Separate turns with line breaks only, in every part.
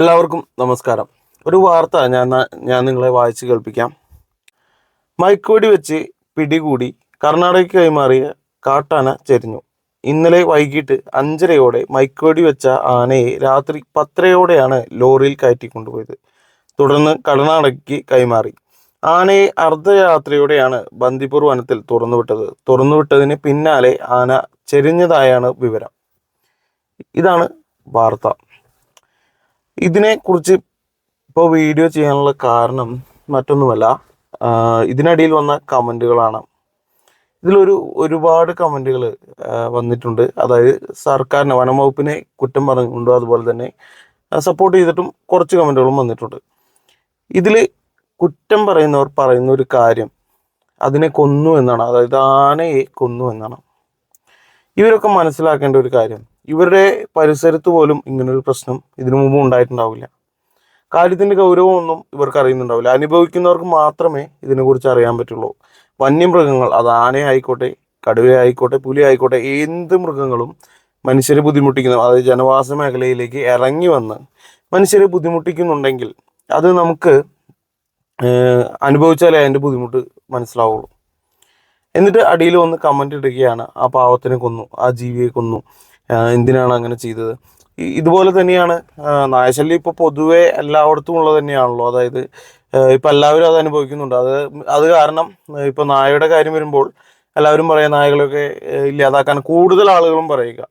എല്ലാവർക്കും നമസ്കാരം. ഒരു വാർത്ത ഞാൻ ഞാൻ നിങ്ങളെ വായിച്ച് കേൾപ്പിക്കാം. മൈക്കോടി വെച്ച് പിടികൂടി കർണാടകയ്ക്ക് കൈമാറിയ കാട്ടാന ചെരിഞ്ഞു. ഇന്നലെ വൈകിട്ട് അഞ്ചരയോടെ മൈക്കോടി വെച്ച ആനയെ രാത്രി പത്തരയോടെയാണ് ലോറിയിൽ കയറ്റിക്കൊണ്ടുപോയത്. തുടർന്ന് കർണാടകയ്ക്ക് കൈമാറി. ആനയെ അർദ്ധരാത്രിയോടെയാണ് ബന്ദിപ്പൂർ വനത്തിൽ തുറന്നുവിട്ടത്. തുറന്നുവിട്ടതിന് പിന്നാലെ ആന ചെരിഞ്ഞതായാണ് വിവരം. ഇതാണ് വാർത്ത. ഇതിനെക്കുറിച്ച് ഇപ്പോൾ വീഡിയോ ചെയ്യാനുള്ള കാരണം മറ്റൊന്നുമല്ല. ഇതിനിടയിൽ വന്ന കമന്റുകളാണ് ഇതിലൊരു ഒരുപാട് കമന്റുകൾ വന്നിട്ടുണ്ട്. അതായത് സർക്കാരിനെ വനംവകുപ്പിനെ കുറ്റം പറഞ്ഞുകൊണ്ടും അതുപോലെ തന്നെ സപ്പോർട്ട് ചെയ്തിട്ടും കുറച്ച് കമന്റുകളും വന്നിട്ടുണ്ട്. ഇതിൽ കുറ്റം പറയുന്നവർ പറയുന്ന ഒരു കാര്യം അതിനെ കൊന്നു എന്നാണ്. അതായത് ആനയെ കൊന്നു എന്നാണ്. ഇവരൊക്കെ മനസ്സിലാക്കേണ്ട ഒരു കാര്യം ഇവരുടെ പരിസരത്ത് പോലും ഇങ്ങനൊരു പ്രശ്നം ഇതിനു മുമ്പ് ഉണ്ടായിട്ടുണ്ടാവില്ല. കാര്യത്തിന്റെ ഗൗരവമൊന്നും ഇവർക്ക് അറിയുന്നുണ്ടാവില്ല. അനുഭവിക്കുന്നവർക്ക് മാത്രമേ ഇതിനെക്കുറിച്ച് അറിയാൻ പറ്റുള്ളൂ. വന്യമൃഗങ്ങൾ അത് ആനയായിക്കോട്ടെ കടുവയായിക്കോട്ടെ പുലി ആയിക്കോട്ടെ എന്ത് മൃഗങ്ങളും മനുഷ്യരെ ബുദ്ധിമുട്ടിക്കുന്നു. അതായത് ജനവാസ മേഖലയിലേക്ക് ഇറങ്ങി വന്ന് മനുഷ്യരെ ബുദ്ധിമുട്ടിക്കുന്നുണ്ടെങ്കിൽ അത് നമുക്ക് അനുഭവിച്ചാലേ അതിന്റെ ബുദ്ധിമുട്ട് മനസ്സിലാവുള്ളൂ. എന്നിട്ട് അടിയിൽ വന്ന് കമന്റ് ഇടുകയാണ്. ആ പാവത്തിനെ കൊന്നു ആ ജീവിയെ കൊന്നു. എന്തിനാണ് അങ്ങനെ ചെയ്തത്? ഇതുപോലെ തന്നെയാണ് നായശല്യം ഇപ്പോൾ പൊതുവെ എല്ലായിടത്തും ഉള്ളത് തന്നെയാണല്ലോ. അതായത് ഇപ്പം എല്ലാവരും അത് അനുഭവിക്കുന്നുണ്ട്. അത് അത് കാരണം ഇപ്പോൾ നായയുടെ കാര്യം വരുമ്പോൾ എല്ലാവരും പറയാം നായകളൊക്കെ ഇല്ലാതാക്കാൻ കൂടുതൽ ആളുകളും പറയുക.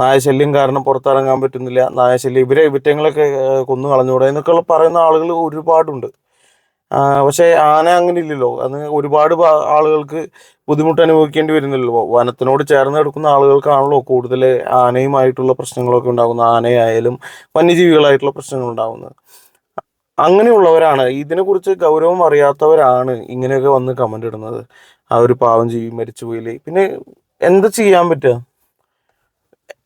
നായശല്യം കാരണം പുറത്തിറങ്ങാൻ പറ്റുന്നില്ല. നായശല്യം ഇവരെ ഇവറ്റങ്ങളൊക്കെ കൊന്നു കളഞ്ഞൂടെ എന്നൊക്കെ പറയുന്ന ആളുകൾ ഒരുപാടുണ്ട്. പക്ഷേ ആന അങ്ങനെ ഇല്ലല്ലോ അത് ഒരുപാട് ആളുകൾക്ക് ബുദ്ധിമുട്ട് അനുഭവിക്കേണ്ടി വരുന്നില്ലല്ലോ. വനത്തിനോട് ചേർന്ന് കിടക്കുന്ന ആളുകൾക്കാണല്ലോ കൂടുതൽ ആനയുമായിട്ടുള്ള പ്രശ്നങ്ങളൊക്കെ ഉണ്ടാകുന്നത്. ആനയായാലും വന്യജീവികളായിട്ടുള്ള പ്രശ്നങ്ങൾ ഉണ്ടാകുന്നത്. അങ്ങനെയുള്ളവരാണ്. ഇതിനെക്കുറിച്ച് ഗൗരവം അറിയാത്തവരാണ് ഇങ്ങനെയൊക്കെ വന്ന് കമന്റ് ഇടുന്നത്. ആ ഒരു പാവം ജീവി മരിച്ചു മരിച്ചുപോയില്ലേ പിന്നെ എന്ത് ചെയ്യാൻ പറ്റുക?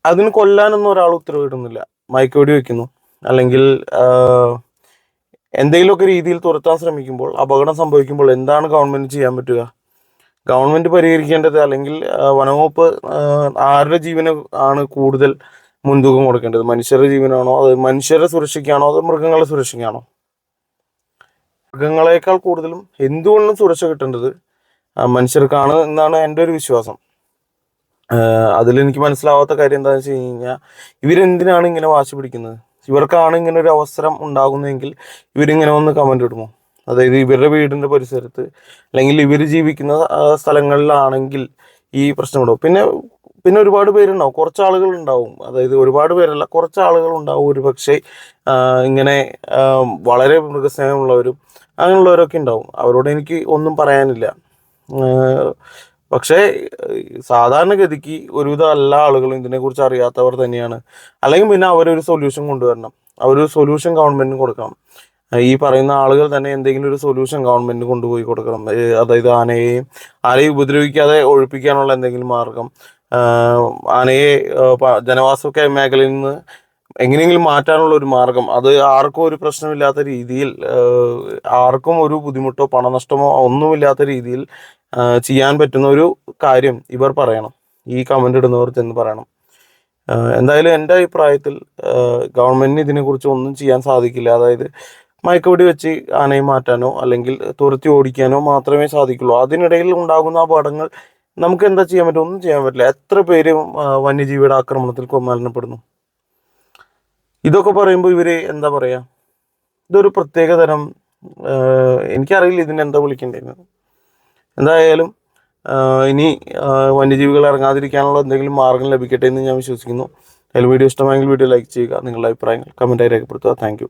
അതിന് കൊല്ലാനൊന്നും ഒരാൾ ഉത്തരവിടുന്നില്ല. മയക്കുവെടി വെക്കുന്നു. അല്ലെങ്കിൽ എന്തെങ്കിലുമൊക്കെ രീതിയിൽ തുരത്താൻ ശ്രമിക്കുമ്പോൾ അപകടം സംഭവിക്കുമ്പോൾ എന്താണ് ഗവൺമെന്റ് ചെയ്യാൻ പറ്റുക? ഗവൺമെന്റ് പരിഹരിക്കേണ്ടത് അല്ലെങ്കിൽ വനംവകുപ്പ് ആരുടെ ജീവന് ആണ് കൂടുതൽ മുൻതൂക്കം കൊടുക്കേണ്ടത്? മനുഷ്യരുടെ ജീവനാണോ? അത് മനുഷ്യരുടെ സുരക്ഷയ്ക്കാണോ? അതോ മൃഗങ്ങളുടെ സുരക്ഷയ്ക്കാണോ? മൃഗങ്ങളെക്കാൾ കൂടുതലും എന്തുകൊണ്ടും സുരക്ഷ കിട്ടേണ്ടത് മനുഷ്യർക്കാണ് എന്നാണ് എന്റെ ഒരു വിശ്വാസം. അതിലെനിക്ക് മനസ്സിലാവാത്ത കാര്യം എന്താണെന്ന് വെച്ച് കഴിഞ്ഞാൽ ഇവരെന്തിനാണ് ഇങ്ങനെ വാശി പിടിക്കുന്നത്? ഇവർക്കാണ് ഇങ്ങനെ ഒരു അവസരം ഉണ്ടാകുന്നതെങ്കിൽ ഇവരിങ്ങനെ ഒന്ന് കമന്റ് ഇടുമോ? അതായത് ഇവരുടെ വീടിന്റെ പരിസരത്ത് അല്ലെങ്കിൽ ഇവർ ജീവിക്കുന്ന സ്ഥലങ്ങളിലാണെങ്കിൽ ഈ പ്രശ്നം ഉണ്ടാവും പിന്നെ പിന്നെ ഒരുപാട് പേരുണ്ടാവും. കുറച്ച് ആളുകൾ ഉണ്ടാവും. അതായത് ഒരുപാട് പേരല്ല കുറച്ച് ആളുകൾ ഉണ്ടാവും. ഒരു പക്ഷേ ഇങ്ങനെ വളരെ മൃഗസ്നേഹമുള്ളവരും അങ്ങനെയുള്ളവരൊക്കെ ഉണ്ടാവും. അവരോട് എനിക്ക് ഒന്നും പറയാനില്ല. പക്ഷേ സാധാരണഗതിക്ക് ഒരുവിധം എല്ലാ ആളുകളും ഇതിനെക്കുറിച്ച് അറിയാത്തവർ തന്നെയാണ്. അല്ലെങ്കിൽ പിന്നെ അവരൊരു സൊല്യൂഷൻ കൊണ്ടുവരണം. അവരൊരു സൊല്യൂഷൻ ഗവൺമെന്റിന് കൊടുക്കണം. ഈ പറയുന്ന ആളുകൾ തന്നെ എന്തെങ്കിലും ഒരു സൊല്യൂഷൻ ഗവൺമെന്റിന് കൊണ്ടുപോയി കൊടുക്കണം. അതായത് ആനയെയും ആനയെ ഉപദ്രവിക്കാതെ ഒഴിപ്പിക്കാനുള്ള എന്തെങ്കിലും മാർഗം. ആനയെ ജനവാസ മേഖലയിൽ നിന്ന് എങ്ങനെയെങ്കിലും മാറ്റാനുള്ള ഒരു മാർഗം. അത് ആർക്കും ഒരു പ്രശ്നമില്ലാത്ത രീതിയിൽ ആർക്കും ഒരു ബുദ്ധിമുട്ടോ പണനഷ്ടമോ ഒന്നുമില്ലാത്ത രീതിയിൽ ചെയ്യാൻ പറ്റുന്ന ഒരു കാര്യം ഇവർ പറയണം. ഈ കമന്റ് ഇടുന്നവർ ചെന്ന് പറയണം. എന്തായാലും എന്റെ അഭിപ്രായത്തിൽ ഗവൺമെന്റിന് ഇതിനെക്കുറിച്ച് ഒന്നും ചെയ്യാൻ സാധിക്കില്ല. അതായത് മയക്കുവെടി വെച്ച് ആനയെ മാറ്റാനോ അല്ലെങ്കിൽ തുരത്തി ഓടിക്കാനോ മാത്രമേ സാധിക്കുള്ളൂ. അതിനിടയിൽ ഉണ്ടാകുന്ന അപകടങ്ങൾ നമുക്ക് എന്താ ചെയ്യാൻ പറ്റും ഒന്നും ചെയ്യാൻ പറ്റില്ല. എത്ര പേര് വന്യജീവിയുടെ ആക്രമണത്തിൽ കൊ- മരണപ്പെടുന്നു ഇതൊക്കെ പറയുമ്പോൾ ഇവർ എന്താ പറയാ? ഇതൊരു പ്രത്യേക തരം എനിക്കറിയില്ല ഇതിനെന്താ വിളിക്കേണ്ടത് എന്തായാലും ഇനി വന്യജീവികൾ ഇറങ്ങാതിരിക്കാനുള്ള എന്തെങ്കിലും മാർഗം ലഭിക്കട്ടെ എന്ന് ഞാൻ വിശ്വസിക്കുന്നു. അതിൽ വീഡിയോ ഇഷ്ടമായെങ്കിൽ വീഡിയോ ലൈക്ക് ചെയ്യുക നിങ്ങളുടെ അഭിപ്രായങ്ങൾ കമന്റായി രേഖപ്പെടുത്തുക. താങ്ക്